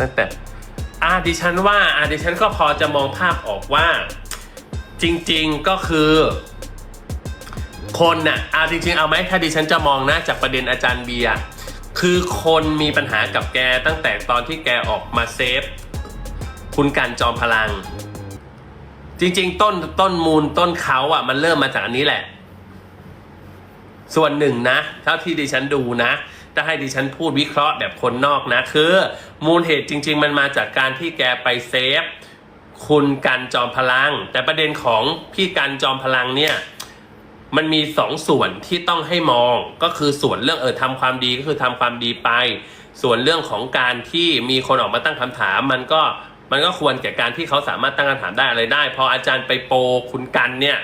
ตั้งแต่อาดิฉันว่าอาดิฉันก็พอจะมองภาพออกว่า จริงๆก็คือ คนน่ะอาจริงๆเอาไหมถ้าดิฉันจะมองนะจากประเด็นอาจารย์เบียร์คือคนมีปัญหากับแกตั้งแต่ตอนที่แกออกมาเซฟ คุณการจอมพลัง จริง ๆ ต้นต้นมูลต้นเขาอะ มันเริ่มมาจากอันนี้แหละ ส่วนหนึ่งนะ เท่าที่ดิฉันดูนะ ถ้าให้ดิฉันพูดวิเคราะห์แบบคนนอกนะ คือ มูลเหตุจริง ๆ มันมาจากการที่แกไปเซฟ คุณกันจอมพลัง แต่ประเด็นของพี่กันจอมพลังเนี่ยมันมีสองส่วนที่ต้องให้มองก็คือส่วนเรื่องเออทำความดีก็คือทำความดีไป ส่วนเรื่องของการที่มีคนออกมาตั้งคำถาม มันก็มันก็ควรแก่การที่เขาสามารถตั้งคำถามได้อะไรได้ พออาจารย์ไปโปคุณกันเนี่ย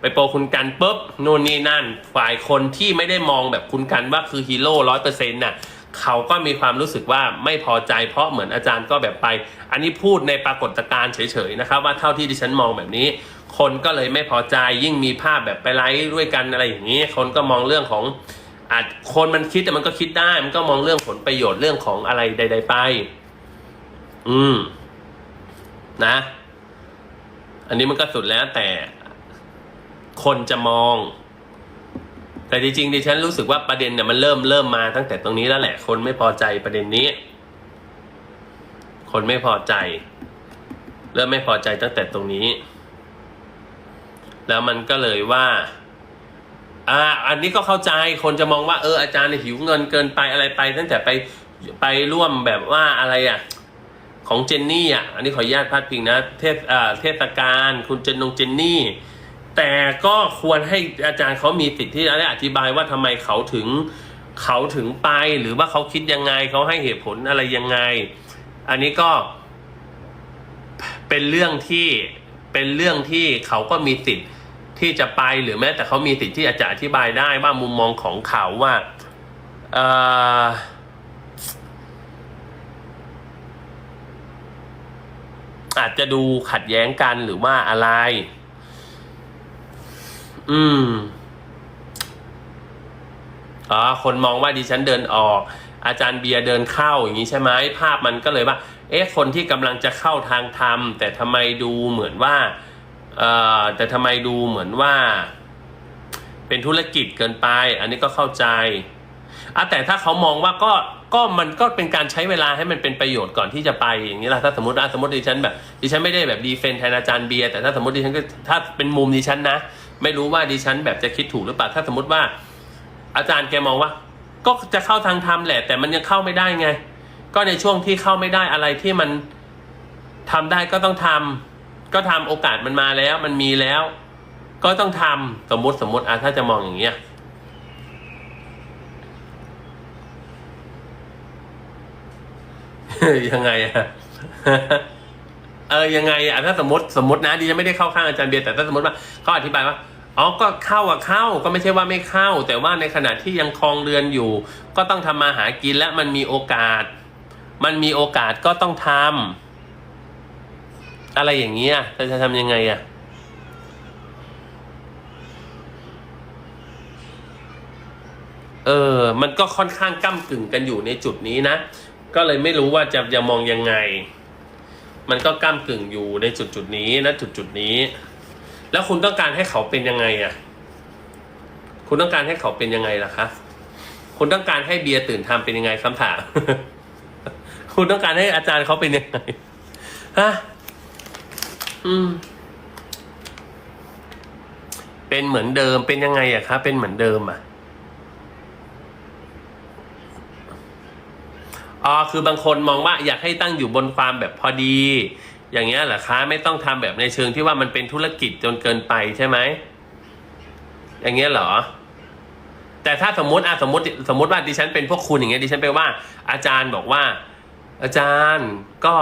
ไปโปรคุณกันปุ๊บนู่นนี่นั่น ฝ่ายคนที่ไม่ได้มองแบบคุณกันว่าคือฮีโร่ร้อยเปอร์เซ็นต์น่ะเขาก็มีความรู้สึกว่าไม่พอใจเพราะเหมือนอาจารย์ก็แบบไป อันนี้พูดในปรากฏการณ์เฉยๆนะครับว่าเท่าที่ดิฉันมองแบบนี้ คนก็เลยไม่พอใจยิ่งมีภาพแบบไปไลฟ์ด้วยกันอะไรอย่างนี้ คนก็มองเรื่องของอาจคนมันคิดแต่มันก็คิดได้มันก็มองเรื่องผลประโยชน์เรื่องของอะไรใด ๆ ไป อืม นะ อันนี้มันก็สุดแล้วแต่ คนจะมอง แต่จริงๆดิฉันรู้สึกว่าประเด็นเนี่ยมันเริ่มเริ่มมาตั้งแต่ตรงนี้แล้วแหละ คนไม่พอใจประเด็นนี้ คนไม่พอใจ เริ่มไม่พอใจตั้งแต่ตรงนี้ แล้วมันก็เลยว่าอ่าอันนี้ก็เข้าใจคนจะมองว่าเอออาจารย์หิวเงินเกินไปอะไรไป ตั้งแต่ไปไปร่วมแบบว่าอะไรอะของเจนนี่อะอันนี้ขออนุญาตพาดพิงนะ เทศอ่าเทศกาลคุณเจนนงเจนนี่ แต่ก็ควรให้อาจารย์เขามีสิทธิ์ที่จะได้อธิบายว่าทำไมเขาถึงเขาถึงไปหรือว่าเขาคิดยังไงเขาให้เหตุผลอะไรยังไง อันนี้ก็เป็นเรื่องที่เป็นเรื่องที่เขาก็มีสิทธิ์ที่จะไปหรือแม้แต่เขามีสิทธิ์ที่จะอธิบายได้ว่ามุมมองของเขาว่าเอออาจจะดูขัดแย้งกันหรือว่าอะไร อืมอ๋อคนมองว่าดิฉันเดินออก อาจารย์เบียร์เดินเข้าอย่างนี้ใช่ไหมภาพมันก็เลยว่า เอ๊ะคนที่กำลังจะเข้าทางธรรม แต่ทำไมดูเหมือนว่าเอ่อแต่ทำไมดูเหมือนว่า เป็นธุรกิจเกินไป อันนี้ก็เข้าใจอะแต่ถ้าเขามองว่าก็ก็มันก็เป็นการใช้เวลาให้มันเป็นประโยชน์ก่อนที่จะไปอย่างนี้ละถ้าสมมติอะสมมติดิฉันแบบดิฉันไม่ได้แบบดีเฟนแทนอาจารย์เบียร์แต่ถ้าสมมติดิฉันก็ถ้าเป็นมุมดิฉันนะ ไม่รู้ว่าดิฉันแบบจะคิดถูกหรือเปล่าถ้าสมมติว่า อาจารย์แกมองว่า ก็จะเข้าทางธรรมแหละ แต่มันยังเข้าไม่ได้ไง ก็ในช่วงที่เข้าไม่ได้อะไรที่มันทำได้ก็ต้องทำก็ทำโอกาสมันมาแล้ว มันมีแล้ว ก็ต้องทำสมมติสมมติอะถ้าจะมองอย่างเงี้ยยังไงอะ เออยังไงอะถ้าสมมติสมมตินะดิฉันไม่ได้เข้าข้างอาจารย์เบียร์แต่ถ้าสมมติว่าเขาอธิบายว่าอ๋อก็เข้าอะเข้าก็ไม่ใช่ว่าไม่เข้า แต่ว่าในขณะที่ยังคลองเรือนอยู่ ก็ต้องทำมาหากินและมันมีโอกาส มันมีโอกาสก็ต้องทำอะไรอย่างเงี้ยจะจะทำยังไงอะเออ มันก็ค่อนข้างก้ากึ่งกันอยู่ในจุดนี้นะ ก็เลยไม่รู้ว่าจะจะมองยังไง มันก็ก้ากึ่งอยู่ในจุดจุดนี้นะจุดจุดนี้ แล้วคุณต้องการให้เขาเป็นยังไงอะ คุณต้องการให้เขาเป็นยังไงล่ะคะ คุณต้องการให้เบียร์ตื่นทำเป็นยังไงคำถาม คุณต้องการให้อาจารย์เขาเป็นยังไง ฮะ อืม เป็นเหมือนเดิม เป็นยังไงอะคะ เป็นเหมือนเดิมอะ อ๋อคือบางคนมองว่าอยากให้ตั้งอยู่บนความแบบพอดี อย่างเงี้ยเหรอคะไม่ต้องทำแบบในเชิงที่ว่ามันเป็นธุรกิจจนเกินไปใช่ไหมอย่างเงี้ยเหรอ แต่ถ้าสมมติอะสมมติสมมติว่าดิฉันเป็นพวกคุณอย่างเงี้ยดิฉันไปว่า อาจารย์บอกว่า อาจารย์ก็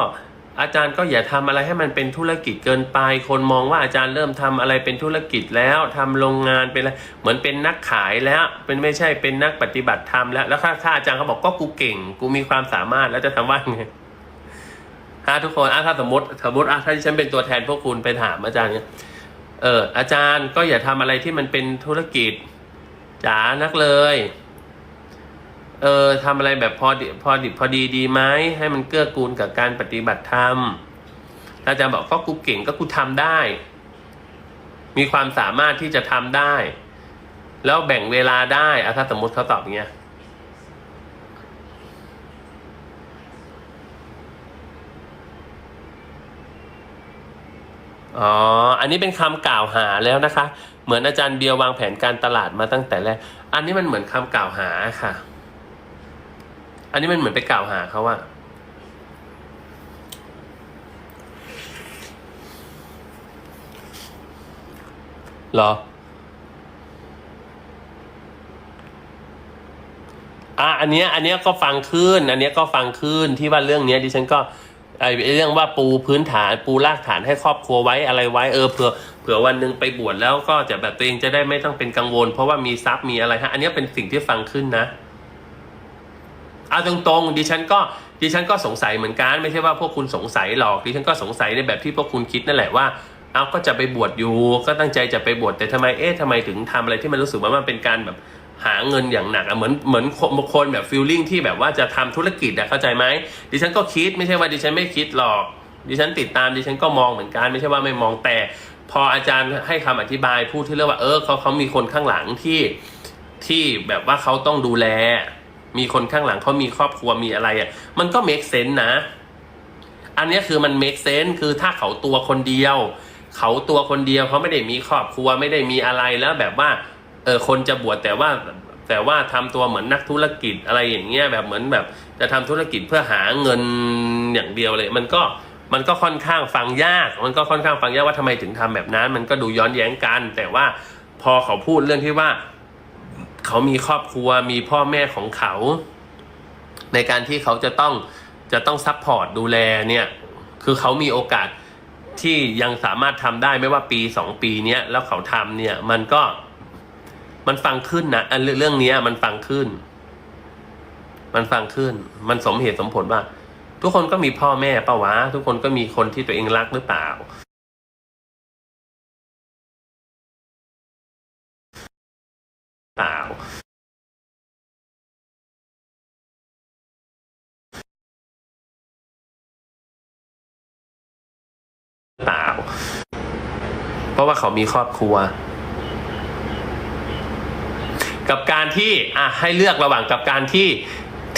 อาจารย์ก็อย่าทำอะไรให้มันเป็นธุรกิจเกินไป คนมองว่าอาจารย์เริ่มทำอะไรเป็นธุรกิจแล้วทำโรงงานเป็นอะไรเหมือนเป็นนักขายแล้วเป็นไม่ใช่เป็นนักปฏิบัติธรรมแล้วแล้วถ้าถ้าอาจารย์เขาบอกก็กูเก่ง กูมีความสามารถแล้วจะทำว่าไงฮะทุกคนถ้าสมมติสมมติอะถ้าดิฉันเป็นตัวแทนพวกคุณไปถามอาจารย์เนี่ยเอออาจารย์ก็อย่าทำอะไรที่มันเป็นธุรกิจจ๋านักเลย เออทำอะไรแบบพอดิพอดิพอดีดีไหมให้มันเกื้อกูลกับการปฏิบัติธรรมอาจารย์บอกก็กูเก่งก็กูทำได้ มีความสามารถที่จะทำได้ แล้วแบ่งเวลาได้อะถ้าสมมติเขาตอบอย่างเงี้ยอ๋อ อันนี้เป็นคำกล่าวหาแล้วนะคะ เหมือนอาจารย์เบียร์วางแผนการตลาดมาตั้งแต่แรก อันนี้มันเหมือนคำกล่าวหาค่ะ อันนี้มันเหมือนไปกล่าวหาเขาว่าเหรอ อะอันเนี้ย อันเนี้ยก็ฟังขึ้น อันเนี้ยก็ฟังขึ้นที่ว่าเรื่องเนี้ยดิฉันก็ไอ้เรื่องว่าปูพื้นฐานปูรากฐานให้ครอบครัวไว้อะไรไว้เออเผื่อเผื่อวันหนึ่งไปบวชแล้วก็จะแบบตัวเองจะได้ไม่ต้องเป็นกังวล เพราะว่ามีทรัพย์มีอะไรฮะ อันเนี้ยเป็นสิ่งที่ฟังขึ้นนะ เอาตรงๆดิฉันก็ดิฉันก็สงสัยเหมือนกันไม่ใช่ว่าพวกคุณสงสัยหรอกดิฉันก็สงสัยในแบบที่พวกคุณคิดนั่นแหละว่าเอาก็จะไปบวชอยู่ ก็ตั้งใจจะไปบวชแต่ทำไมเอ๊ะทำไมถึงทำอะไรที่มันรู้สึกว่ามันเป็นการแบบหาเงินอย่างหนักอะเหมือนเหมือนคนคนแบบฟิลลิ่งที่แบบว่าจะทำธุรกิจอะเข้าใจไหมดิฉันก็คิดไม่ใช่ว่าดิฉันไม่คิดหรอก ดิฉันติดตามดิฉันก็มองเหมือนกันไม่ใช่ว่าไม่มองแต่ พออาจารย์ให้คำอธิบายพูดที่เรื่องว่าเออเขาเขามีคนข้างหลังที่ที่แบบว่าเขาต้องดูแล มีคนข้างหลังเขามีครอบครัวมีอะไรอะมันก็ make sense นะ อันนี้คือมัน make sense คือถ้าเขาตัวคนเดียว เขาตัวคนเดียวเขาไม่ได้มีครอบครัวไม่ได้มีอะไรแล้วแบบว่าเออคนจะบวชแต่ว่าแต่ว่าทำตัวเหมือนนักธุรกิจอะไรอย่างเงี้ยแบบเหมือนแบบจะทำธุรกิจเพื่อหาเงินอย่างเดียวเลย มันก็มันก็ค่อนข้างฟังยาก มันก็ค่อนข้างฟังยากว่าทำไมถึงทำแบบนั้น มันก็ดูย้อนแย้งกัน แต่ว่าพอเขาพูดเรื่องที่ว่า เขามีครอบครัวมีพ่อแม่ของเขา ในการที่เขาจะต้องจะต้องซัพพอร์ตดูแลเนี่ยคือเขามีโอกาสที่ยังสามารถทำได้ไม่ว่าปีสองปีเนี้ยแล้วเขาทำเนี่ย มันก็มันฟังขึ้นนะเรื่องเรื่องเนี้ยมันฟังขึ้น มันฟังขึ้น มันสมเหตุสมผลว่า ทุกคนก็มีพ่อแม่ปะวะ ทุกคนก็มีคนที่ตัวเองรักหรือเปล่า เปล่าเปล่า เพราะว่าเขามีครอบครัว กับการที่อะให้เลือกระหว่างกับการที่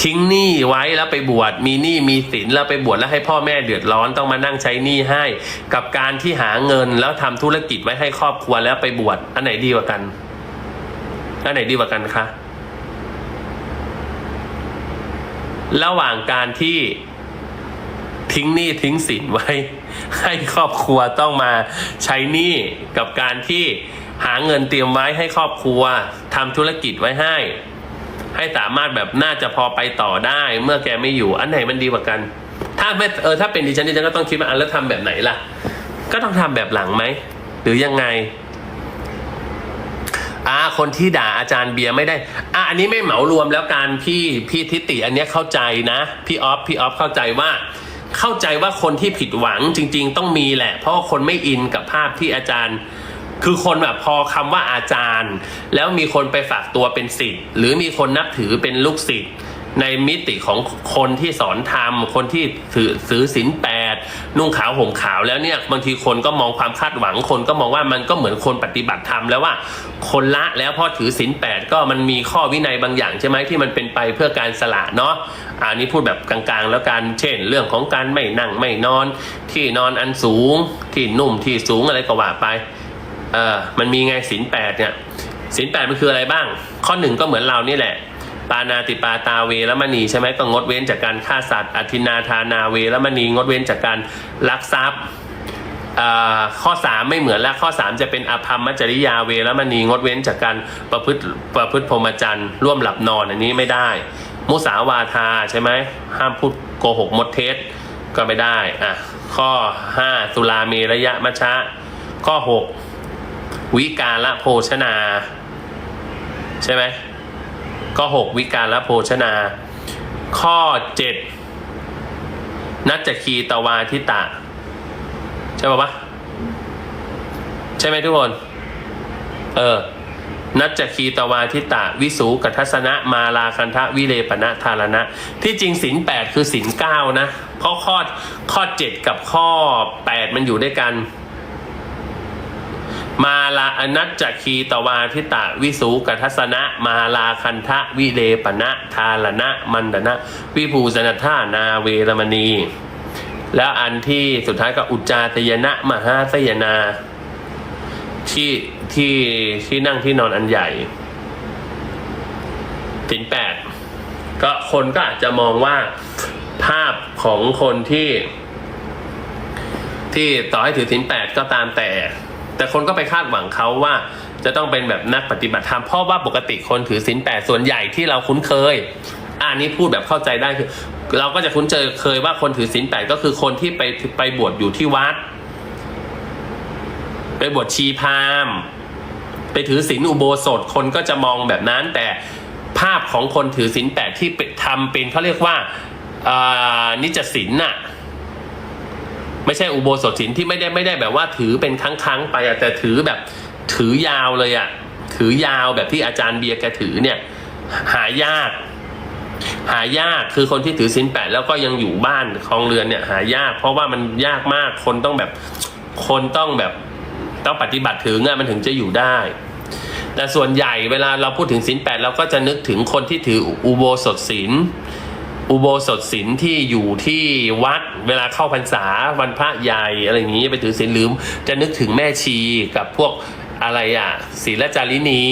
ทิ้งหนี้ไว้แล้วไปบวชมีหนี้มีสินแล้วไปบวชแล้วให้พ่อแม่เดือดร้อนต้องมานั่งใช้หนี้ให้ กับการที่หาเงินแล้วทำธุรกิจไว้ให้ครอบครัวแล้วไปบวชอันไหนดีกว่ากัน อันไหนดีกว่ากันคะระหว่างการที่ทิ้งหนี้ทิ้งสินไว้ ให้ครอบครัวต้องมาใช้หนี้กับการที่หาเงินเตรียมไว้ให้ครอบครัวทำธุรกิจไว้ให้ ให้สามารถแบบน่าจะพอไปต่อได้ เมื่อแกไม่อยู่ อันไหนมันดีกว่ากัน ถ้าไม่เออถ้าเป็นดิฉันดิฉันก็ต้องคิดว่าอันแล้วทำแบบไหนล่ะ ก็ต้องทำแบบหลังไหมหรือยังไง อ่าคนที่ด่าอาจารย์เบียร์ไม่ได้อ่าอันนี้ไม่เหมารวมแล้วการพี่พี่ทิติอันเนี้ยเข้าใจนะ พี่ออฟพี่ออฟเข้าใจว่าเข้าใจว่าคนที่ผิดหวังจริง ๆ ต้องมีแหละ เพราะคนไม่อินกับภาพที่อาจารย์ คือคนแบบพอคำว่าอาจารย์ แล้วมีคนไปฝากตัวเป็นศิษย์หรือมีคนนับถือเป็นลูกศิษย์ในมิติของคนที่สอนธรรมคนที่ถือถือศีลแป นุ่งขาวห่มขาวแล้วเนี่ยบางทีคนก็มองความคาดหวังคนก็มองว่ามันก็เหมือนคนปฏิบัติธรรมแล้วว่า คนละแล้วพอถือศีลแปดก็มันมีข้อวินัยบางอย่างใช่ไหมที่มันเป็นไปเพื่อการสละเนาะอันนี้พูดแบบกลางๆ แล้วกันเช่น เรื่องของการไม่นั่งไม่นอน ที่นอนอันสูง ที่นุ่มที่สูงอะไรก็ว่าไปเออมันมีไงศีลแปดเนี่ยศีลแปดมันคืออะไรบ้าง ข้อหนึ่งก็เหมือนเรานี่แหละ ปานาติปาตาเวรมณีใช่ไหมก็งดเว้นจากการฆ่าสัตว์ อธินาทานาเวรมณีงดเว้นจากการลักทรัพย์ข้อสามไม่เหมือนแล้วข้อสามจะเป็นอภรรมจริยาเวรมณีงดเว้นจากการประพฤติประพฤติพรหมจรรย์ร่วมหลับนอนอันนี้ไม่ได้ มุสาวาทาใช่ไหมห้ามพูดโกหกมดเท็จก็ไม่ได้อะข้อห้าสุราเมระยะมัชะ ข้อหกวิการละโภชนา ใช่ไหม ข้อหกวิการและโภชนา ข้อเจ็ดนัจจคีตวาทิตะ ใช่ปะวะใช่ไหมทุกคน เออ นัจจคีตวาทิตะ วิสูกัทัสนะ มาลาคันทะวิเลปนะทารณะ ที่จริงศีลแปดคือศีลเก้านะ เพราะข้อข้อเจ็ดกับข้อแปดมันอยู่ด้วยกัน มาลาอนัจจคีตวาทิตะวิสูกัทัสนะ มาลาคันทะวิเลปนะทารณะมันดนะ วิภูสนท่านาเวรมณี แล้วอันที่สุดท้ายก็อุจจาตยนะ มหาสยนา ที่ที่ที่นั่งที่นอนอันใหญ่สินแปดก็คนก็อาจจะมองว่าภาพของคนที่ ที่ต่อให้ถือสินแปดก็ตามแต่ แต่คนก็ไปคาดหวังเขาว่า จะต้องเป็นแบบนักปฏิบัติธรรมเพราะว่าปกติคนถือสินแปดส่วนใหญ่ที่เราคุ้นเคยอันนี้พูดแบบเข้าใจได้คือ เราก็จะคุ้นเจอเคยว่าคนถือศีลแปดก็คือคนที่ไปไปบวชอยู่ที่วัด ไปบวชชีพราหมณ์ไปถือศีลอุโบสถคนก็จะมองแบบนั้น แต่ภาพของคนถือศีลแปดที่ทำเป็นเขาเรียกว่าอ่านิจศีลน่ะ ไม่ใช่อุโบสถศีลที่ไม่ได้ไม่ได้แบบว่าถือเป็นครั้งๆไปอะแต่ถือแบบถือยาวเลยอะถือยาวแบบที่อาจารย์เบียร์แกถือเนี่ย หายาก หายากคือคนที่ถือศีลแปดแล้วก็ยังอยู่บ้านคลองเรือนเนี่ย หายาก เพราะว่ามันยากมากคนต้องแบบคนต้องแบบต้องปฏิบัติถึงอะมันถึงจะอยู่ได้แต่ส่วนใหญ่เวลาเราพูดถึงศีลแปดเราก็จะนึกถึงคนที่ถืออุโบสถศีล อุโบสถศีลที่อยู่ที่วัดเวลาเข้าพรรษาวันพระใหญ่อะไรอย่างนี้ไปถือศีลหรือจะนึกถึงแม่ชีกับพวกอะไรอะศีลจารินี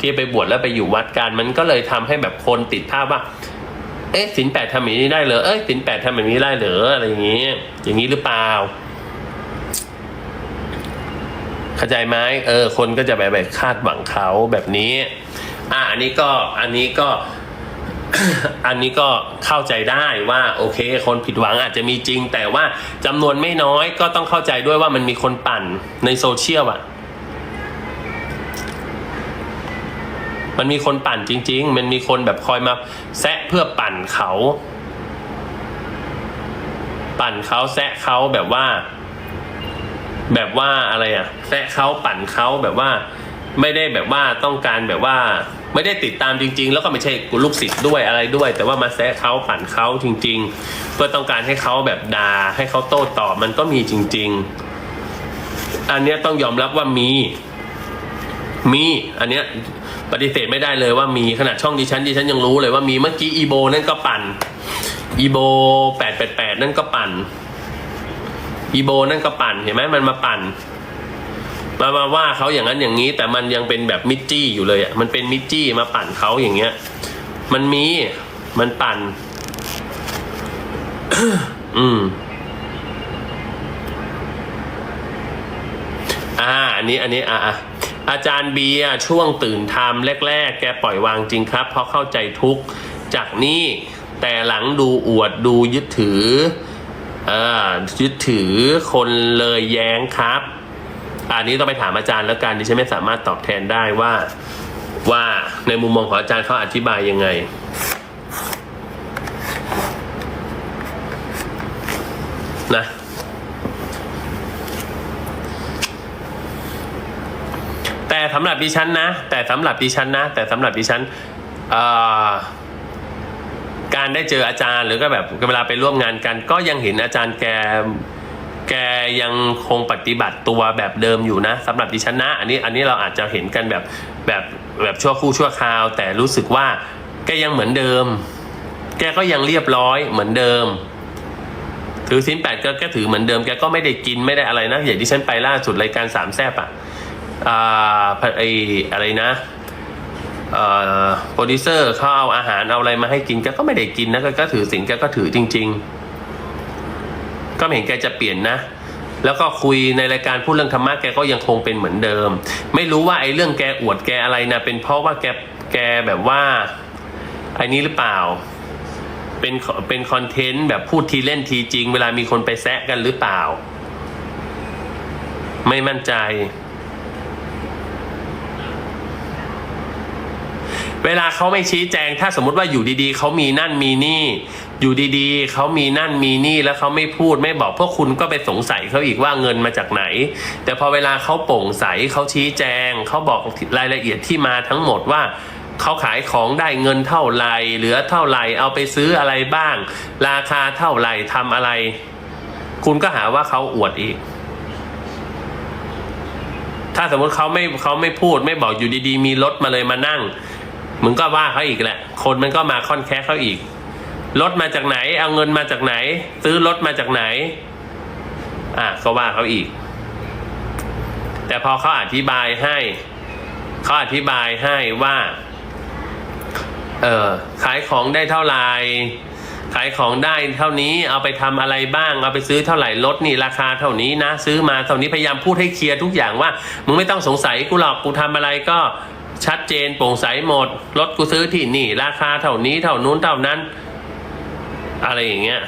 ที่ไปบวชแล้วไปอยู่วัดกันมันก็เลยทำให้แบบคนติดภาพว่า เอ๊ะสินแปดทำอย่างนี้ได้เหรอเอ้ยสินแปดทำแบบนี้ได้เหรออะไรอย่างนี้ อย่างนี้หรือเปล่าเข้าใจไหมเออ คนก็จะแบบแบบคาดหวังเขาแบบนี้ อะอันนี้ก็อันนี้ก็ อันนี้ก็เข้าใจได้ว่าโอเค คนผิดหวังอาจจะมีจริง แต่ว่าจำนวนไม่น้อยก็ต้องเข้าใจด้วยว่ามันมีคนปั่นในโซเชียลอะมันมีคนปั่นจริง ๆ มันมีคนแบบคอยมาแซะเพื่อปั่นเขา ปั่นเขาแซะเขาแบบว่า แบบว่าอะไรอะแซะเขาปั่นเขาแบบว่า ไม่ได้แบบว่าต้องการแบบว่า ไม่ได้ติดตามจริง ๆ แล้วก็ไม่ใช่กูลูกศิษย์ด้วยอะไรด้วย แต่ว่ามาแซะเขาปั่นเขาจริง ๆ เพื่อต้องการให้เขาแบบด่าให้เขาโต้ตอบมันก็มีจริง ๆ อันเนี้ยต้องยอมรับว่ามี มี อันเนี้ยปฏิเสธไม่ได้เลยว่ามีขนาดช่องดิฉันดิฉันยังรู้เลยว่ามีเมื่อกี้อีโบนั่นก็ปั่นอีโบแปดแปดแปดนั่นก็ปั่นอีโบนั่นก็ปั่นเห็นไหมมันมาปั่น มามาว่าเขาอย่างนั้นอย่างนี้ แต่มันยังเป็นแบบมิจจี้อยู่เลยอะมันเป็นมิจจี้มาปั่นเขาอย่างเงี้ย มันมีมันปั่น อืมอ่าอันนี้อันนี้อ่าอาจารย์เบียช่วงตื่นทำแรก ๆ แกปล่อยวางจริงครับ เพราะเข้าใจทุกจากนี้แต่หลังดูอวดดูยึดถือ เอ่อยึดถือคนเลยแย้งครับ อันนี้ต้องไปถามอาจารย์แล้วกันดิฉันไม่สามารถตอบแทนได้ว่าว่าในมุมมองของอาจารย์เขาอธิบายยังไง นะแต่สำหรับดิฉันนะ แต่สำหรับดิฉันนะ แต่สำหรับดิฉันการได้เจออาจารย์หรือก็แบบเวลาไปร่วมงานกัน ก็ยังเห็นอาจารย์แก ยังคงปฏิบัติตัวแบบเดิมอยู่นะสำหรับดิฉันนะ อันนี้อันนี้เราอาจจะเห็นกันแบบแบบแบบชั่วคู่ชั่วคราว แต่รู้สึกว่าแกยังเหมือนเดิม แกก็ยังเรียบร้อยเหมือนเดิม ถือสินแปดก็แกถือเหมือนเดิมแกก็ไม่ได้กินไม่ได้อะไรนะอย่างที่ฉันไปล่าสุดรายการสามแซบอะอ่าไออะไรนะเออโปรดิวเซอร์เขาเอาอาหารเอาอะไรมาให้กินแกก็ไม่ได้กินนะแกก็ถือสินแกก็ถือจริง ๆ ก็ไม่เห็นแกจะเปลี่ยนนะ แล้วก็คุยในรายการพูดเรื่องธรรมะแกก็ยังคงเป็นเหมือนเดิม ไม่รู้ว่าไอ้เรื่องแกอวดแกอะไรนะเป็นเพราะว่าแกแกแบบว่าไอ้นี้หรือเปล่า เป็นเป็นคอนเทนต์แบบพูดทีเล่นทีจริง เวลามีคนไปแซะกันหรือเปล่า ไม่มั่นใจ เวลาเขาไม่ชี้แจง ถ้าสมมติว่าอยู่ดีๆเขามีนั่นมีนี่ อยู่ดีๆ เขามีนั่นมีนี่แล้วเขาไม่พูดไม่บอกพวกคุณก็ไปสงสัยเขาอีกว่าเงินมาจากไหน แต่พอเวลาเขาโปร่งใสเขาชี้แจงเขาบอกรายละเอียดที่มาทั้งหมดว่าเขาขายของได้เงินเท่าไรเหลือเท่าไรเอาไปซื้ออะไรบ้าง ราคาเท่าไรทำอะไร คุณก็หาว่าเขาอวดอีก ถ้าสมมติเขาไม่เขาไม่พูดไม่บอกอยู่ดีๆ มีรถมาเลยมานั่งมึงก็ว่าเขาอีกแหละ คนมันก็มาค่อนแค่เขาอีก รถมาจากไหน เอาเงินมาจากไหน ซื้อรถมาจากไหน อะก็ว่าเขาอีก แต่พอเขาอธิบายให้เขาอธิบายให้ว่า เออขายของได้เท่าไหร่ขายของได้เท่านี้เอาไปทำอะไรบ้าง เอาไปซื้อเท่าไหร่รถนี่ราคาเท่านี้นะ ซื้อมาเท่านี้พยายามพูดให้เคลียร์ทุกอย่างว่ามึงไม่ต้องสงสัยกูหรอกกูทำอะไรก็ชัดเจนโปร่งใสหมดรถกูซื้อที่นี่ ราคาเท่านี้เท่านู้นเท่านั้น อะไรอย่างเงี้ย